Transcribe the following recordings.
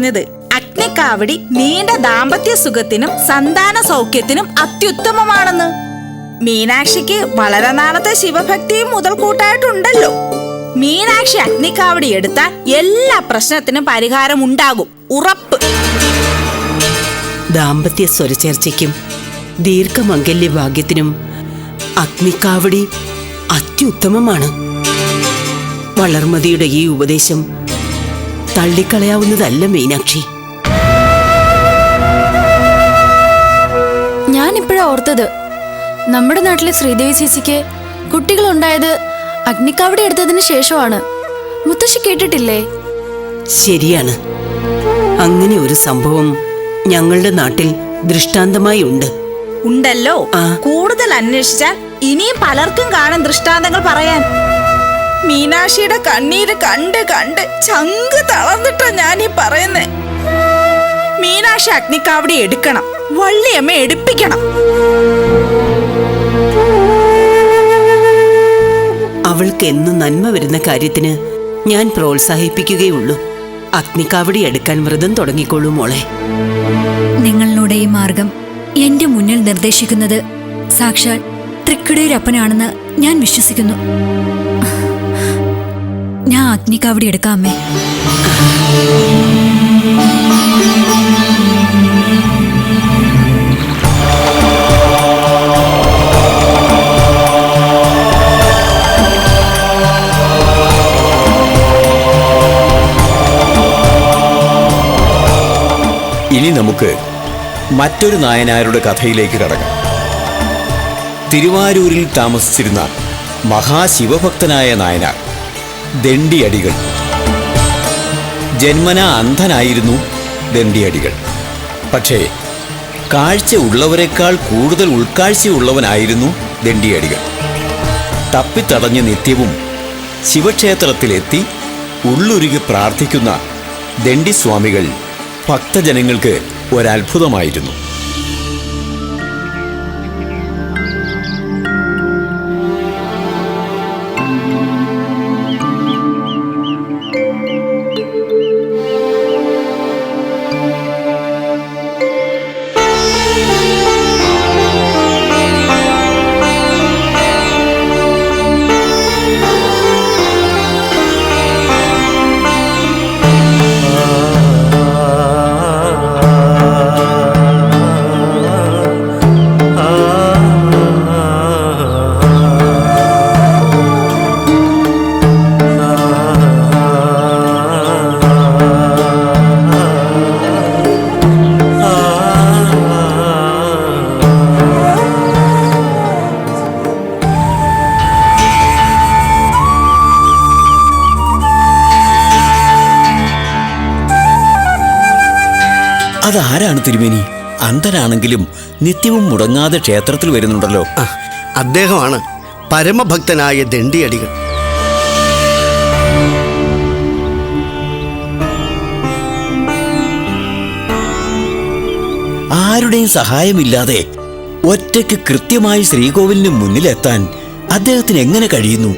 പറഞ്ഞത്. അഗ്നിക്കാവടി നീണ്ട ദാമ്പത്യ സുഖത്തിനും സന്താന സൗഖ്യത്തിനും അത്യുത്തമമാണെന്ന്. മീനാക്ഷിക്ക് വളരെ നാളത്തെ ശിവഭക്തിയും മുതൽക്കൂട്ടായിട്ടുണ്ടല്ലോ. മീനാക്ഷി അഗ്നിക്കാവടി എടുത്താൽ എല്ലാ പ്രശ്നത്തിനും പരിഹാരം ഉണ്ടാകും ഉറപ്പ്. ദാമ്പത്യ സ്വരചേർച്ചയ്ക്കും ദീർഘമംഗല്യ ഭാഗ്യത്തിനും അഗ്നിക്കാവടി അത്യുത്തമമാണ്. വളർമതിയുടെ ഈ ഉപദേശം തള്ളിക്കളയാവുന്നതല്ല മീനാക്ഷി. ഞാനിപ്പോഴാ ഓർത്തത്. നമ്മുടെ നാട്ടിലെ ശ്രീദേവി ചേച്ചിക്ക് കുട്ടികളുണ്ടായത് അഗ്നിക്കാവടി എടുത്തതിന് ശേഷമാണ്. മുത്തശ്ശി കേട്ടിട്ടില്ലേ? ശരിയാണ്. അങ്ങനെ ഒരു സംഭവം ഞങ്ങളുടെ നാട്ടിൽ ദൃഷ്ടാന്തമായി ഉണ്ട്. ഉണ്ടല്ലോ. ആ. കൂടുതൽ അന്വേഷിച്ചാൽ ഇനിയും പലർക്കും കാണാൻ ദൃഷ്ടാന്തങ്ങൾ പറയാൻ. മീനാക്ഷിയുടെ കണ്ണീര് കണ്ട് കണ്ട് ചങ്ക് തളർന്നിട്ടാ ഞാനീ പറയുന്നേ. മീനാക്ഷി അഗ്നിക്കാവടി എടുക്കണം. വള്ളിയമ്മ എടുപ്പിക്കണം. അവൾക്ക് എന്നും നന്മ വരുന്ന കാര്യത്തിന് ഞാൻ പ്രോത്സാഹിപ്പിക്കുകയുള്ളൂ. അഗ്നിക്കാവടി എടുക്കാൻ വ്രതം തുടങ്ങിക്കൊള്ളൂ മോളെ. നിങ്ങളുടെ ഈ മാർഗം എന്റെ മുന്നിൽ നിർദ്ദേശിക്കുന്നത് സാക്ഷാൽ തൃക്കടയൂരപ്പനാണെന്ന് ഞാൻ വിശ്വസിക്കുന്നു. ഞാൻ അഗ്നിക്കാവടി എടുക്കാം അമ്മേ. ഇനി നമുക്ക് മറ്റൊരു നായനാരുടെ കഥയിലേക്ക് കടക്കാം. തിരുവാരൂരിൽ താമസിച്ചിരുന്ന മഹാശിവഭക്തനായ നായനാർ. ദണ്ഡിയടികൾ. ജന്മന അന്ധനായിരുന്നു ദണ്ഡിയടികൾ. പക്ഷേ കാഴ്ച ഉള്ളവരെക്കാൾ കൂടുതൽ ഉൾക്കാഴ്ചയുള്ളവനായിരുന്നു ദണ്ഡിയടികൾ. തപ്പിത്തടഞ്ഞ് നിത്യവും ശിവക്ഷേത്രത്തിലെത്തി ഉള്ളുരുകി പ്രാർത്ഥിക്കുന്ന ദണ്ഡിസ്വാമികൾ ഭക്തജനങ്ങൾക്ക് ഒരത്ഭുതമായിരുന്നു. അന്ധനാണെങ്കിലും നിത്യവും മുടങ്ങാതെ ക്ഷേത്രത്തിൽ വരുന്നുണ്ടല്ലോ. ആ, അദ്ദേഹമാണ് പരമഭക്തനായ ദണ്ഡിയടികൾ. ആരുടെയും സഹായമില്ലാതെ ഒറ്റയ്ക്ക് കൃത്യമായി ശ്രീകോവിലിന് മുന്നിലെത്താൻ അദ്ദേഹത്തിന് എങ്ങനെ കഴിയുന്നു?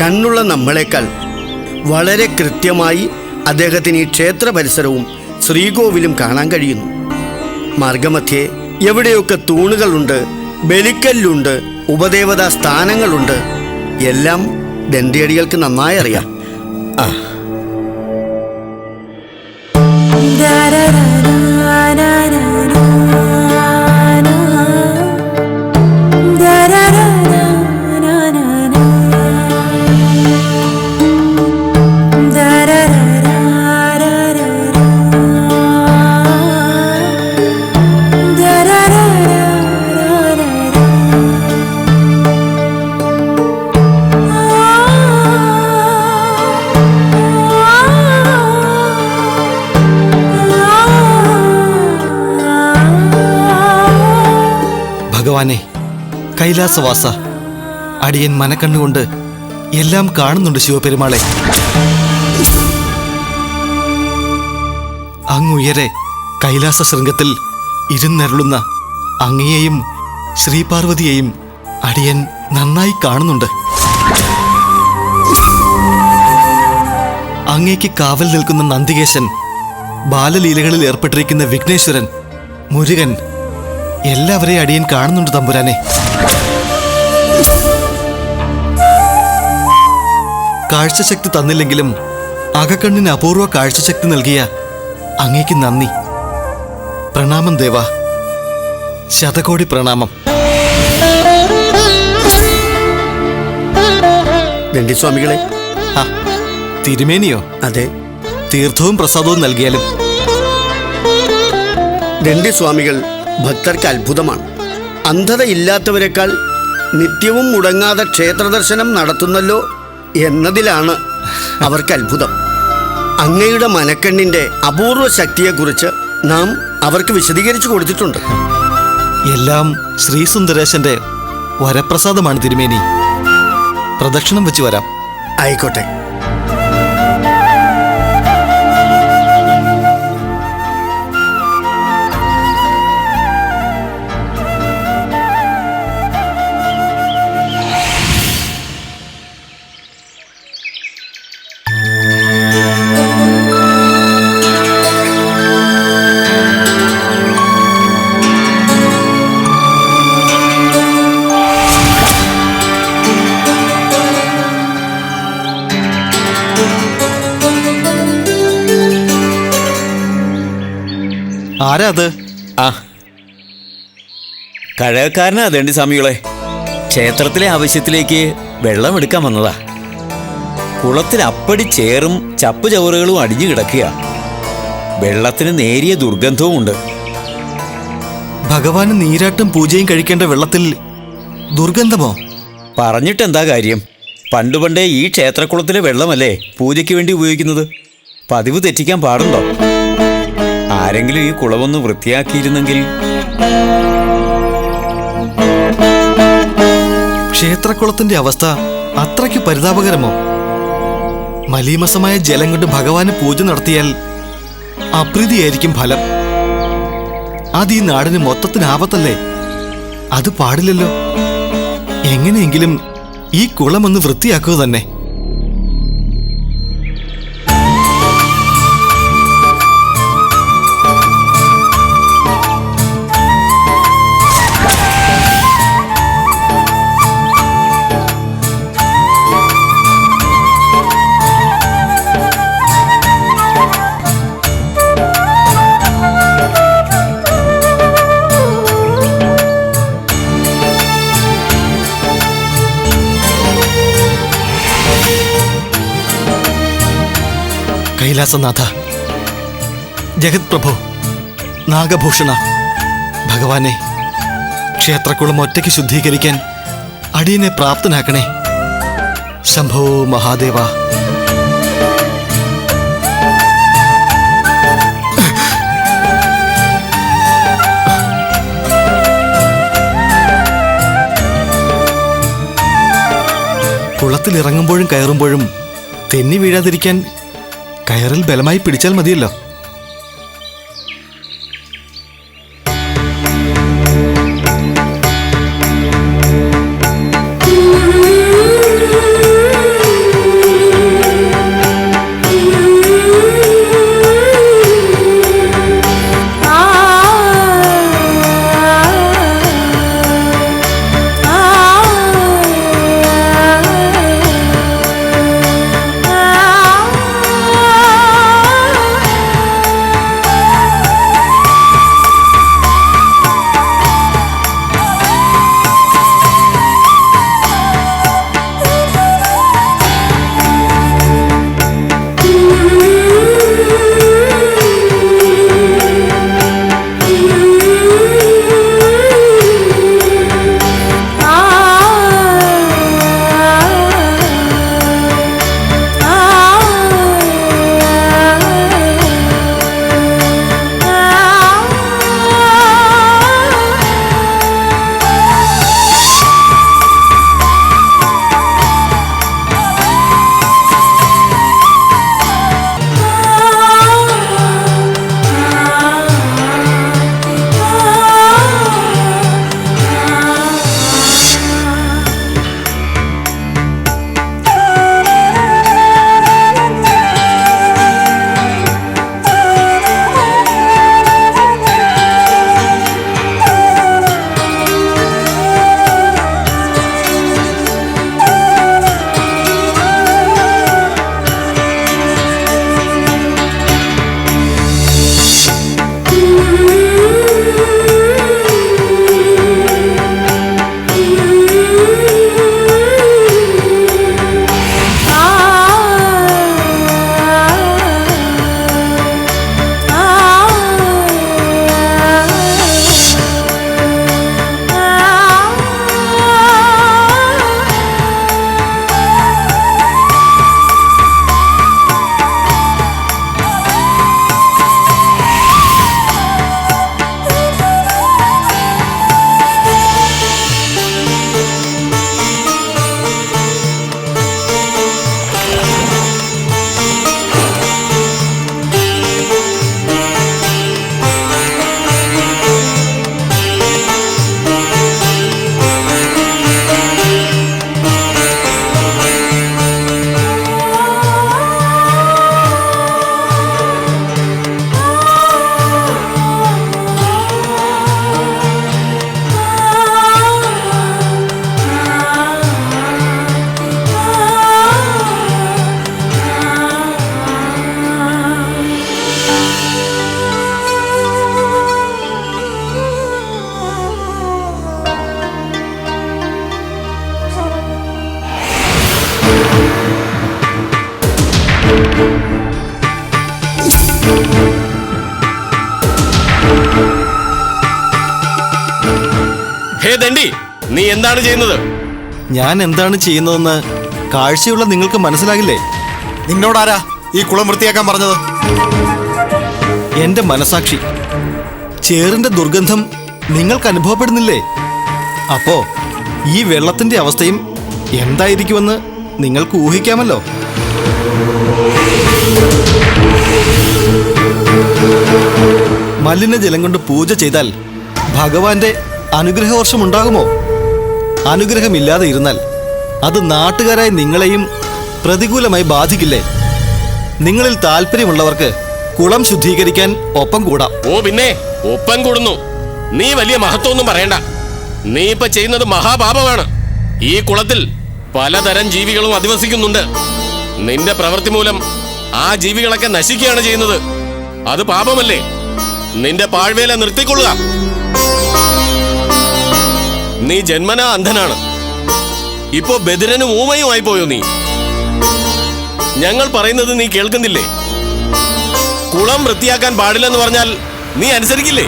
കണ്ണുള്ള നമ്മളെക്കാൾ വളരെ കൃത്യമായി അദ്ദേഹത്തിന് ഈ ക്ഷേത്ര പരിസരവും ശ്രീകോവിലും കാണാൻ കഴിയുന്നു. മാർഗമധ്യേ എവിടെയൊക്കെ തൂണുകളുണ്ട് ബലിക്കല്ലുണ്ട് ഉപദേവതാ സ്ഥാനങ്ങളുണ്ട് എല്ലാം ദണ്ഡിയടികൾക്ക് നന്നായി അറിയാം. ആ കൈലാസവാസ. അടിയൻ മനക്കണ്ണുകൊണ്ട് എല്ലാം കാണുന്നുണ്ട് ശിവപെരുമാളെ. അങ്ങുയരെ കൈലാസ ശൃംഗത്തിൽ ഇരുന്നരുളുന്ന അങ്ങയെയും ശ്രീപാർവതിയെയും അടിയൻ നന്നായി കാണുന്നുണ്ട്. അങ്ങേക്ക് കാവൽ നിൽക്കുന്ന നന്ദികേശൻ ബാലലീലകളിൽ ഏർപ്പെട്ടിരിക്കുന്ന വിഘ്നേശ്വരൻ മുരുകൻ എല്ലാവരെയും അടിയൻ കാണുന്നുണ്ട് തമ്പുരാനെ. കാഴ്ചശക്തി തന്നില്ലെങ്കിലും അകക്കണ്ണിന് അപൂർവ കാഴ്ചശക്തി നൽകിയ അങ്ങേക്ക് നന്ദി. പ്രണാമം ദേവ. ശതകോടി പ്രണാമം. വെണ്ടിസ്വാമികളെ ആ തിരുമേനിയോ? അതെ. തീർത്ഥവും പ്രസാദവും നൽകിയാലും. ദണ്ഡിസ്വാമികൾ ഭക്തർക്ക് അത്ഭുതമാണ്. അന്ധതയില്ലാത്തവരെക്കാൾ നിത്യവും മുടങ്ങാതെ ക്ഷേത്രദർശനം നടത്തുന്നല്ലോ എന്നതിലാണ് അവർക്ക് അത്ഭുതം. അങ്ങയുടെ മനക്കണ്ണിന്റെ അപൂർവ ശക്തിയെക്കുറിച്ച് നാം അവർക്ക് വിശദീകരിച്ചു കൊടുത്തിട്ടുണ്ട്. എല്ലാം ശ്രീസുന്ദരേശന്റെ വരപ്രസാദമാണ് തിരുമേനി. പ്രദക്ഷിണം വെച്ച് വരാം. ആയിക്കോട്ടെ. ആരാ അത്? ആ. കഴകക്കാരനാ അതേണ്ടി സ്വാമികളെ. ക്ഷേത്രത്തിലെ ആവശ്യത്തിലേക്ക് വെള്ളം എടുക്കാൻ വന്നതാ. കുളത്തിൽ അപ്പടി ചേറും ചപ്പ് ചവറുകളും അടിഞ്ഞു കിടക്കുക വെള്ളത്തിന് നേരിയ ദുർഗന്ധവും ഉണ്ട്. ഭഗവാന് നീരാട്ടും പൂജയും കഴിക്കേണ്ട വെള്ളത്തിൽ ദുർഗന്ധമോ? പറഞ്ഞിട്ടെന്താ കാര്യം? പണ്ടു പണ്ടേ ഈ ക്ഷേത്രക്കുളത്തിലെ വെള്ളമല്ലേ പൂജയ്ക്ക് വേണ്ടി ഉപയോഗിക്കുന്നത്? പതിവ് തെറ്റിക്കാൻ പാടുണ്ടോ? ആരെങ്കിലും ഈ കുളമൊന്ന് വൃത്തിയാക്കിയിരുന്നെങ്കിൽ? ക്ഷേത്രക്കുളത്തിന്റെ അവസ്ഥ അത്രയ്ക്ക് പരിതാപകരമോ? മലീമസമായ ജലം കൊണ്ട് ഭഗവാന് പൂജ നടത്തിയാൽ അപ്രീതിയായിരിക്കും ഫലം. അത് ഈ നാടിന് മൊത്തത്തിന് ആപത്തല്ലേ? അത് പാടില്ലല്ലോ. എങ്ങനെയെങ്കിലും ഈ കുളം ഒന്ന് വൃത്തിയാക്കുക തന്നെ. കൈലാസനാഥ. ജഗത് പ്രഭു നാഗഭൂഷണ ഭഗവാനെ ക്ഷേത്രക്കുളം ഒറ്റയ്ക്ക് ശുദ്ധീകരിക്കാൻ അടിയനെ പ്രാപ്തനാക്കണേ. ശംഭോ മഹാദേവ. കുളത്തിലിറങ്ങുമ്പോഴും കയറുമ്പോഴും തെന്നി വീഴാതിരിക്കാൻ കയറിൽ ബലമായി പിടിച്ചാൽ മതിയല്ലോ. ചെയ്യുന്നത്? ഞാൻ എന്താണ് ചെയ്യുന്നതെന്ന് കാഴ്ചയുള്ള നിങ്ങൾക്ക് മനസ്സിലാകില്ലേ? നിന്നോടാരാ ഈ കുളം വൃത്തിയാക്കാൻ പറഞ്ഞത്? എന്റെ മനസാക്ഷി. ചേറിന്റെ ദുർഗന്ധം നിങ്ങൾക്ക് അനുഭവപ്പെടുന്നില്ലേ? അപ്പോ ഈ വെള്ളത്തിന്റെ അവസ്ഥയും എന്തായിരിക്കുമെന്ന് നിങ്ങൾക്ക് ഊഹിക്കാമല്ലോ? മലിനജലം കൊണ്ട് പൂജ ചെയ്താൽ ഭഗവാന്റെ അനുഗ്രഹവർഷം ഉണ്ടാകുമോ? അനുഗ്രഹമില്ലാതെ ഇരുന്നാൽ അത് നാട്ടുകാരായ നിങ്ങളെയും പ്രതികൂലമായി ബാധിക്കില്ലേ? നിങ്ങളിൽ താല്പര്യമുള്ളവർക്ക് കുളം ശുദ്ധീകരിക്കാൻ ഒപ്പം കൂടാം. ഓ പിന്നെ ഒപ്പം കൂടുന്നു. നീ വലിയ മഹത്വമൊന്നും പറയണ്ട. നീ ഇപ്പൊ ചെയ്യുന്നത് മഹാപാപമാണ്. ഈ കുളത്തിൽ പലതരം ജീവികളും അധിവസിക്കുന്നുണ്ട്. നിന്റെ പ്രവൃത്തി മൂലം ആ ജീവികളൊക്കെ നശിക്കുകയാണ് ചെയ്യുന്നത്. അത് പാപമല്ലേ? നിന്റെ പാഴ്വേല നിർത്തിക്കൊള്ളുക. നീ ജന്മനാ അന്ധനാണ്. ഇപ്പോ ബദിരനും ഊമയുമായി പോയോ നീ? ഞങ്ങൾ പറയുന്നത് നീ കേൾക്കുന്നില്ലേ? കുളം വൃത്തിയാക്കാൻ പാടില്ലെന്ന് പറഞ്ഞാൽ നീ അനുസരിക്കില്ലേ?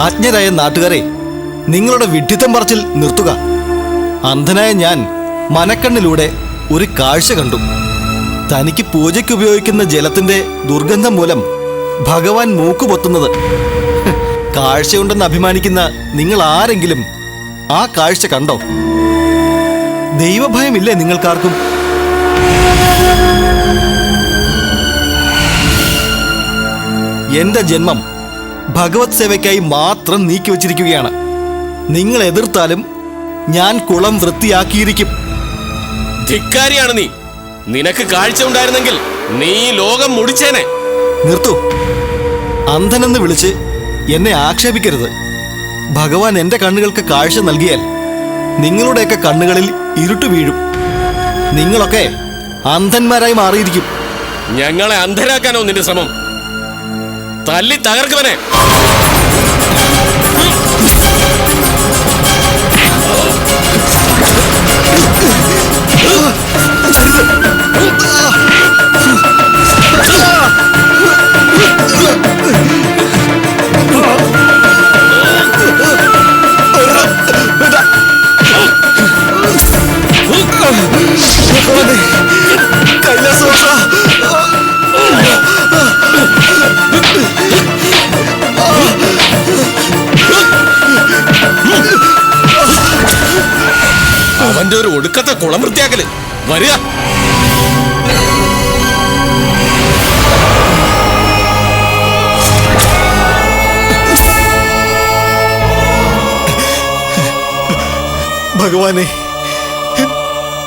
അജ്ഞരായ നാട്ടുകാരെ നിങ്ങളുടെ വിഡ്ഢിത്തം പറച്ചിൽ നിർത്തുക. അന്ധനായ ഞാൻ മനക്കണ്ണിലൂടെ ഒരു കാഴ്ച കണ്ടു. തനിക്ക് പൂജയ്ക്ക് ഉപയോഗിക്കുന്ന ജലത്തിന്റെ ദുർഗന്ധം മൂലം ഭഗവാൻ മൂക്കുപൊത്തുന്നത്. കാഴ്ചയുണ്ടെന്ന് അഭിമാനിക്കുന്ന നിങ്ങൾ ആരെങ്കിലും ആ കാഴ്ച കണ്ടോ? ദൈവഭയമില്ലേ നിങ്ങൾക്കാർക്കും? എന്റെ ജന്മം ഭഗവത് സേവയ്ക്കായി മാത്രം നീക്കിവച്ചിരിക്കുകയാണ് നിങ്ങൾ എതിർത്താലും ഞാൻ കുളം വൃത്തിയാക്കിയിരിക്കും. ധിക്കാരിയാണ് നീ. നിനക്ക് കാഴ്ച ഉണ്ടായിരുന്നെങ്കിൽ നീ ലോകം മുടിച്ചേനെ. നിർത്തു. അന്ധനെന്ന് വിളിച്ച് എന്നെ ആക്ഷേപിക്കരുത്. ഭഗവാൻ എന്റെ കണ്ണുകൾക്ക് കാഴ്ച നൽകിയാൽ നിങ്ങളുടെയൊക്കെ കണ്ണുകളിൽ ഇരുട്ട് വീഴും. നിങ്ങളൊക്കെ അന്ധന്മാരായി മാറിയിരിക്കും. ഞങ്ങളെ അന്ധരാക്കാനോ നിന്റെ ശ്രമം. തല്ലി തകർക്കുവനെ. ഭഗവാനെ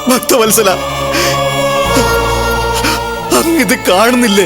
ഭക്തവത്സല അങ്ങിത് കാണുന്നില്ലേ?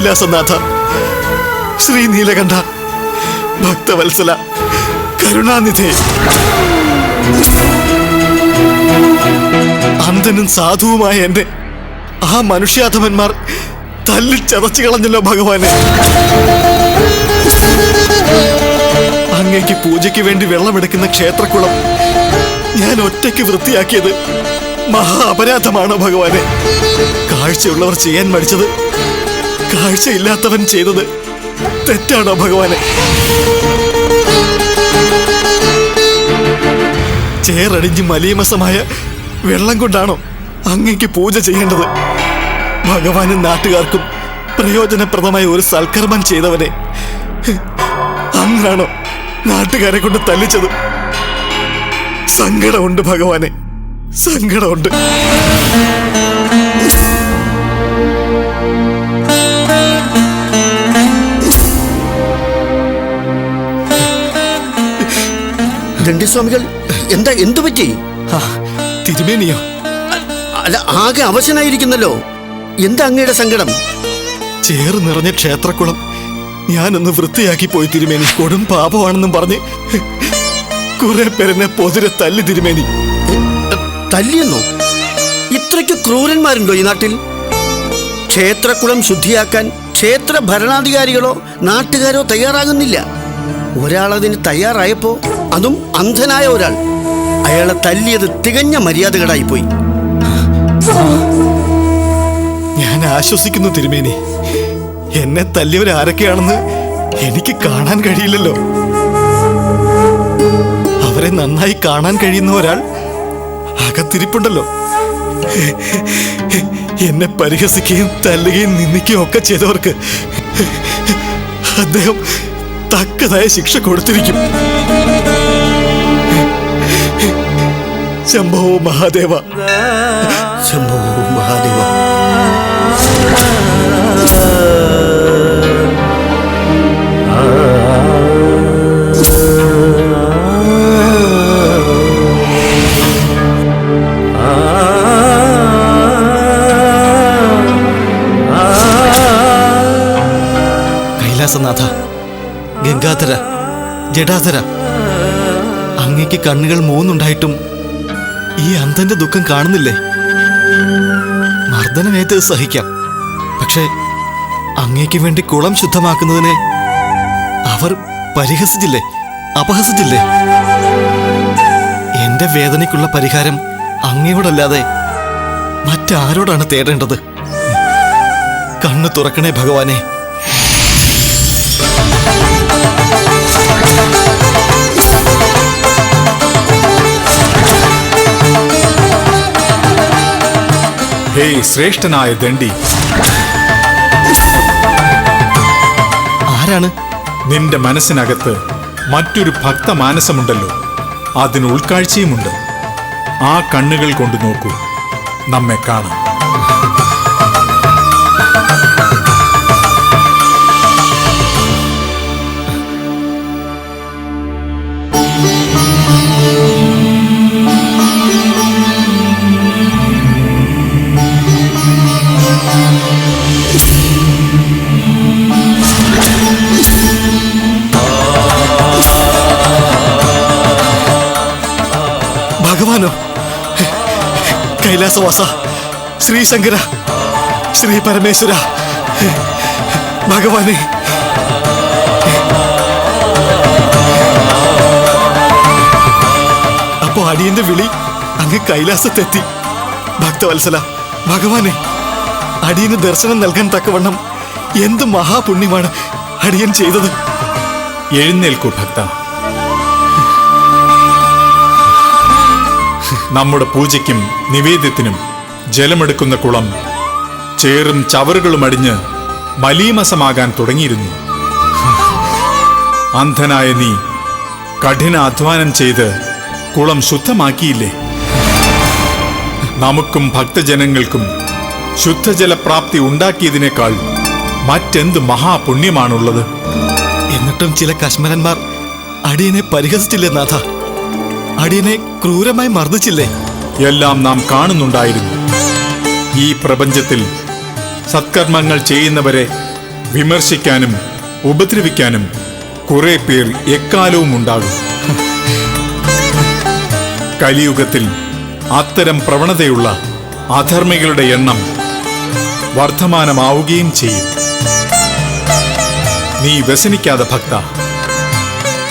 കൈലാസനാഥ ശ്രീ നീലകണ്ഠ ഭക്തവത്സല കരുണാനിധി. അന്ധനും സാധുവുമായ എന്റെ ആ മനുഷ്യാധമന്മാർ തല്ലി ചതച്ചു കളഞ്ഞല്ലോ ഭഗവാനെ. അങ്ങേക്ക് പൂജയ്ക്ക് വേണ്ടി വെള്ളമെടുക്കുന്ന ക്ഷേത്രക്കുളം ഞാൻ ഒറ്റയ്ക്ക് വൃത്തിയാക്കിയത് മഹാ അപരാധമാണോ ഭഗവാനെ. കാഴ്ചയുള്ളവർ ചെയ്യാൻ മടിച്ചത് കാഴ്ചയില്ലാത്തവൻ ചെയ്തത് തെറ്റാണോ ഭഗവാനെ? ചേറടിഞ്ഞ് മലീമസമായ വെള്ളം കൊണ്ടാണോ അങ്ങേക്ക് പൂജ ചെയ്യേണ്ടത്? ഭഗവാനും നാട്ടുകാർക്കും പ്രയോജനപ്രദമായ ഒരു സൽക്കർമ്മം ചെയ്തവനെ അങ്ങാണോ നാട്ടുകാരെ കൊണ്ട് തല്ലിച്ചത്? സങ്കടമുണ്ട് ഭഗവാനെ സങ്കടമുണ്ട്. ദണ്ഡിസ്വാമികൾ എന്താ എന്തു പറ്റി? തിരുമേനിയോ? അല്ല ആകെ അവശനായിരിക്കുന്നല്ലോ. എന്താ അങ്ങയുടെ സങ്കടം? ചേറ് നിറഞ്ഞ ക്ഷേത്രക്കുളം. ഞാനൊന്ന് വൃത്തിയാക്കി പോയി തിരുമേനി. കൊടും പാപമാണെന്നും പറഞ്ഞ് കുറെ പേരെന്നെ പൊതിരെ തല്ലി തിരുമേനി. തല്ലിയെന്നോ? ഇത്രയ്ക്ക് ക്രൂരന്മാരുണ്ടോ ഈ നാട്ടിൽ? ക്ഷേത്രക്കുളം ശുദ്ധിയാക്കാൻ ക്ഷേത്ര ഭരണാധികാരികളോ നാട്ടുകാരോ തയ്യാറാകുന്നില്ല. ഒരാളതിന് തയ്യാറായപ്പോ അതും അന്ധനായ ഒരാൾ. അയാളെ തല്ലിയത് തികഞ്ഞ മര്യാദകളായി പോയി ഞാൻ ആശ്വസിക്കുന്നു തിരുമേനി. എന്നെ തല്ലിയവർ ആരൊക്കെയാണെന്ന് എനിക്ക് കാണാൻ കഴിയില്ലല്ലോ. അവരെ നന്നായി കാണാൻ കഴിയുന്ന ഒരാൾ അകത്തിരിപ്പുണ്ടല്ലോ. എന്നെ പരിഹസിക്കുകയും തല്ലുകയും നിന്ദിക്കുകയും ഒക്കെ ചെയ്തവർക്ക് അദ്ദേഹം തക്കതായ ശിക്ഷ കൊടുത്തിരിക്കും. ശംഭോ മഹാദേവ. ശംഭോ മഹാദേവ. കൈലാസനാഥ ഗംഗാധര ജഡാധര അങ്ങയ്ക്ക് കണ്ണുകൾ മൂന്നുണ്ടായിട്ടും ഈ അന്ധന്റെ ദുഃഖം കാണുന്നില്ലേ? മർദ്ദനമേറ്റ് സഹിക്കാം. പക്ഷെ അങ്ങേക്ക് വേണ്ടി കുളം ശുദ്ധമാക്കുന്നതിനെ അവർ പരിഹസിച്ചില്ലേ? അപഹസിച്ചില്ലേ? എന്റെ വേദനയ്ക്കുള്ള പരിഹാരം അങ്ങയോടല്ലാതെ മറ്റാരോടാണ് തേടേണ്ടത്? കണ്ണു തുറക്കണേ ഭഗവാനെ. ഹേയ് ശ്രേഷ്ഠനായ ദണ്ഡി. ആരാണ്? നിന്റെ മനസ്സിനകത്ത് മറ്റൊരു ഭക്ത മാനസമുണ്ടല്ലോ അതിന് ഉൾക്കാഴ്ചയുമുണ്ട്. ആ കണ്ണുകൾ കൊണ്ട് നോക്കൂ. നമ്മെ കാണാം. ഭഗവാനോ കൈലാസവാസ ശ്രീശങ്കര ശ്രീ പരമേശ്വര ഭഗവാനെ അപ്പോ അടിയന്റെ വിളി അങ്ങ് കൈലാസത്തെത്തി ഭക്തവത്സല ഭഗവാനെ അടിയന് ദർശനം നൽകാൻ തക്കവണ്ണം എന്ത് മഹാപുണ്യമാണ് അടിയൻ ചെയ്തത്. എഴുന്നേൽക്കൂ ഭക്ത. നമ്മുടെ പൂജയ്ക്കും നിവേദ്യത്തിനും ജലമെടുക്കുന്ന കുളം ചേറും ചവറുകളും അടിഞ്ഞ് മലീമസമാകാൻ തുടങ്ങിയിരുന്നു. അന്ധനായ നീ കഠിന അധ്വാനം ചെയ്ത് കുളം ശുദ്ധമാക്കിയില്ലേ? നമുക്കും ഭക്തജനങ്ങൾക്കും ശുദ്ധജലപ്രാപ്തി ഉണ്ടാക്കിയതിനേക്കാൾ മറ്റെന്ത് മഹാപുണ്യമാണുള്ളത്? എന്നിട്ടും ചില കശ്മരന്മാർ അടിയനെ പരിഹസിച്ചില്ലേ നാഥ? അടിയനെ ക്രൂരമായി മർദ്ദിച്ചില്ലേ? എല്ലാം നാം കാണുന്നുണ്ടായിരുന്നു. ഈ പ്രപഞ്ചത്തിൽ സത്കർമ്മങ്ങൾ ചെയ്യുന്നവരെ വിമർശിക്കാനും ഉപദ്രവിക്കാനും കുറെ പേർ എക്കാലവും ഉണ്ടാകും. കലിയുഗത്തിൽ അത്തരം പ്രവണതയുള്ള അധർമ്മികളുടെ എണ്ണം വർദ്ധമാനമാവുകയും ചെയ്യും. നീ വ്യസനിക്കാതെ ഭക്ത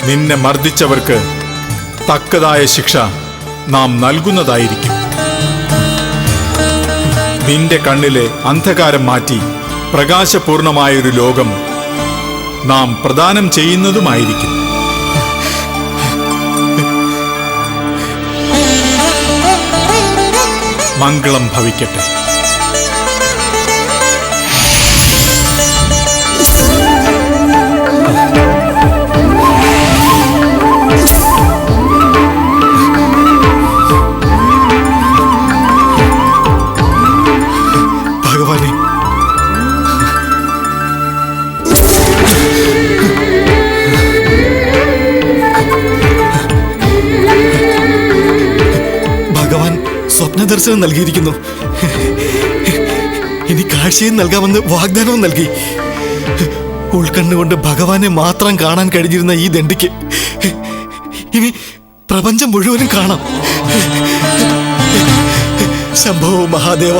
നിന്നെ മർദ്ദിച്ചവർക്ക് തക്കതായ ശിക്ഷ നാം നൽകുന്നതായിരിക്കും. നിന്റെ കണ്ണിലെ അന്ധകാരം മാറ്റി പ്രകാശപൂർണമായൊരു ലോകം നാം പ്രദാനം ചെയ്യുന്നതുമായിരിക്കും. മംഗളം ഭവിക്കട്ടെ. ഭഗവാനെ. ഭഗവാൻ സ്വപ്നദർശനം നൽകിയിരിക്കുന്നു. ഇനി കാഴ്ചയും നൽകാമെന്ന് വാഗ്ദാനവും നൽകി. ഉൾക്കണ്ണുകൊണ്ട് ഭഗവാനെ മാത്രം കാണാൻ കഴിഞ്ഞിരുന്ന ഈ ദണ്ഡിക്ക് ഇനി പ്രപഞ്ചം മുഴുവനും കാണാം. സംഭവ മഹാദേവ.